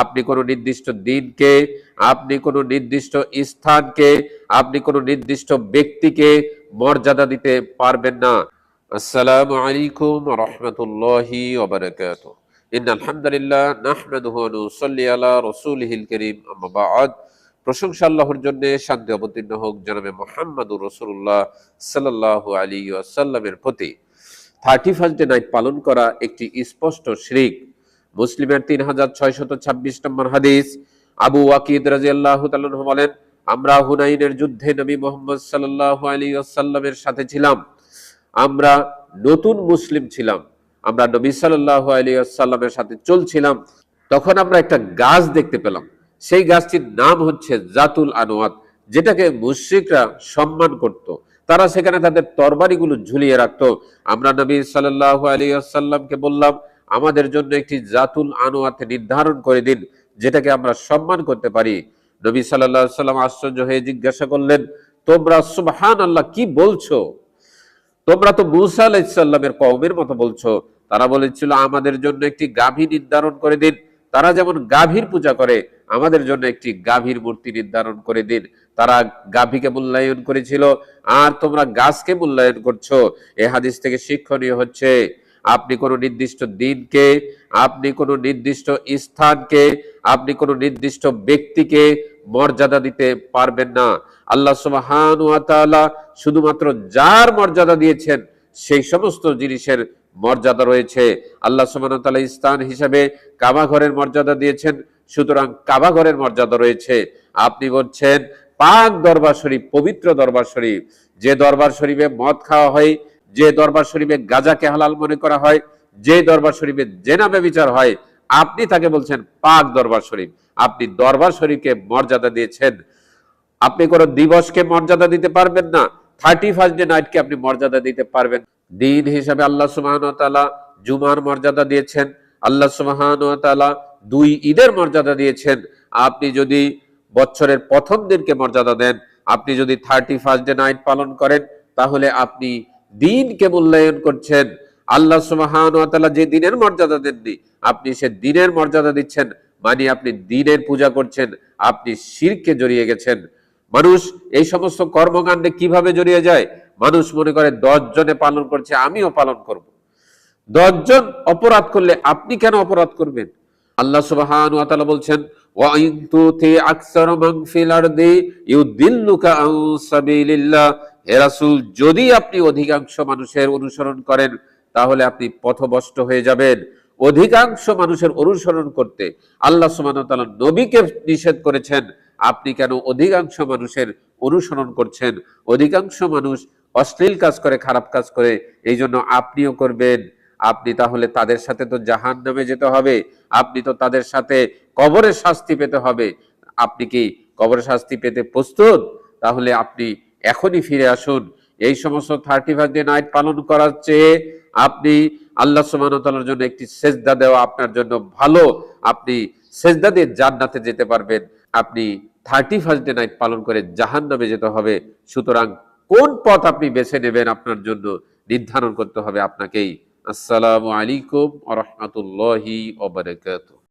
আপনি কোনো নির্দিষ্ট দিনকে, আপনি কোনো নির্দিষ্ট স্থানকে, আপনি কোনো নির্দিষ্ট ব্যক্তিকে মর্যাদা দিতে পারবেন না। আসসালামু আলাইকুম রহমতুল্লাহি ওবরাকাত ইন আলহামদুলিল্লাহ নাহমাদুহু ওয়া নুসাল্লি আলা রাসূলিহিল কারীম। আম্মা বা'দ। প্রশংসা আল্লাহর জন্য শান্তি অবতীর্ণ হোক জনাবে মোহাম্মদুর রসুল্লাহ সাল্লাল্লাহু আলাইহি ওয়াসাল্লামের প্রতি। থার্টি ফার্স্ট ডে নাইট পালন করা একটি স্পষ্ট শিরিক। মুসলিমের তিন হাজার ছয়শত ছাব্বিশ নম্বর হাদিস। আবু ওয়াকিদ রাজি আল্লাহ বলেন, আমরা হুনাইনের যুদ্ধে নবী মোহাম্মদ সাল্লাহ আলী আসাল্লামের সাথে ছিলাম। আমরা নতুন মুসলিম ছিলাম। আমরা নবী সাল্লাহ আলী আসাল্লামের সাথে চলছিলাম। তখন আমরা একটা গাছ দেখতে পেলাম। সেই গাছটির নাম হচ্ছে জাতুল আনোয়াত যেটাকে মুশ্রিকরা সম্মান করত। তারা সেখানে তাদের তরবারিগুলো ঝুলিয়ে রাখতো। আমরা নবী সাল্লাহ আলী আসাল্লামকে বললাম আমাদের জন্য একটি জাতুল আনোয়াত নির্ধারণ করে দিন, যেটাকে আমরা সম্মান করতে পারি। নবী সাল্লাহ সাল্লাম আশ্চর্য হয়ে জিজ্ঞাসা করলেন, তোমরা সুবহান আল্লাহ কি বলছো? তোমরা তো মুসা আলাইসাল্লামের কওমের মতো বলছো। তারা বলেছিল, আমাদের জন্য একটি গাভী নির্ধারণ করে দিন। তারা যেমন গাভীর পূজা করে, আমাদের জন্য একটি গাভীর মূর্তি নির্ধারণ করে দিন। তারা গাভীকে মূল্যায়ন করেছিল, আর তোমরা গাছকে মূল্যায়ন করছ। এ হাদিস থেকে শিক্ষণীয় হচ্ছে আপনি কোনো নির্দিষ্ট দিনকে, আপনি কোনো নির্দিষ্ট স্থানকে, আপনি কোনো নির্দিষ্ট ব্যক্তিকে মর্যাদা দিতে পারবেন না। আল্লাহ সুবহান ওয়া শুধুমাত্র যার মর্যাদা দিয়েছেন, সেই সমস্ত জিনিসের মর্যাদা রয়েছে। আল্লাহ ওয়া স্থান হিসাবে কাবা ঘরের মর্যাদা দিয়েছেন, সুতরাং কাবা ঘরের মর্যাদা রয়েছে। আপনি বলছেন, পাক দরবার শরীফ, পবিত্র দরবার শরীফ, যে দরবার শরীফে মদ খাওয়া হয় যে দরবার শরীফে গাজাকে হালাল মনে করা হয়, যে দরবার শরীফে জেনাবে বিচার হয়, আপনি তাকে বলছেন পাক দরবার শরীফ। আপনি দরবার শরীফকে মর্যাদা দিয়েছেন। আপনি কোনো দিবসকে মর্যাদা দিতে পারবেন না। থার্টি ফার্স্ট ডে নাইটকে আপনি মর্যাদা দিতে পারবেন। দিন হিসাবে আল্লাহ সুবাহন তালা জুমার মর্যাদা দিয়েছেন। আল্লাহ সুবাহন তালা দুই ঈদের মর্যাদা দিয়েছেন। আপনি যদি বছরের প্রথম দিনকে মর্যাদা দেন, আপনি যদি থার্টি ফার্স্ট ডে নাইট পালন করেন, তাহলে আপনি দিনকে মূল্যায়ন করছেন। আল্লাহ সুমাহান যে দিনের মর্যাদা দেননি, আপনি সে দিনের মর্যাদা দিচ্ছেন মানে আপনি দিনের পূজা করছেন, আপনি শিরকে জড়িয়ে গেছেন। মানুষ এই সমস্ত কর্মকাণ্ডে কীভাবে জড়িয়ে যায়? মানুষ মনে করে, দশ জনে পালন করছে, আমিও পালন করব। দশ জন অপরাধ করলে আপনি কেন অপরাধ করবেন? আল্লাহ সুবাহান বলছেন ওয়াইন থে আকসার মাংফিল আর দে ইউ দিল্লুকা আন রাসূল, যদি আপনি অধিকাংশ মানুষের অনুসরণ করেন, তাহলে আপনি পথভ্রষ্ট হয়ে যাবেন। অধিকাংশ মানুষের অনুসরণ করতে আল্লাহ ওয়া নবীকে নিষেধ করেছেন। আপনি কেন অধিকাংশ মানুষের অনুসরণ করছেন? অধিকাংশ মানুষ অশ্লীল কাজ করে, খারাপ কাজ করে, এই জন্য আপনিও করবেন। আপনি তাহলে তাদের সাথে তো জাহান নামে যেতে হবে। আপনি তো তাদের সাথে কবরের শাস্তি পেতে হবে। আপনি কি কবরের শাস্তি পেতে প্রস্তুত? তাহলে আপনি এখনই ফিরে আসুন। এই সমস্ত থার্টি ফাইভ ডে নাইট পালন করার চেয়ে আপনি আল্লাহ সুবাহতালার জন্য একটি সেজদা দেওয়া আপনার জন্য ভালো। আপনি সেজদা দিয়ে জান্নাতে যেতে পারবেন। আপনি থার্টি ফার্স্ট ডে নাইট পালন করে জাহান নামে যেতে হবে। সুতরাং কোন পথ আপনি বেছে নেবেন আপনার জন্য নির্ধারণ করতে হবে আপনাকেই। আসসালামু আলাইকুম আ রহমতুল্লাহি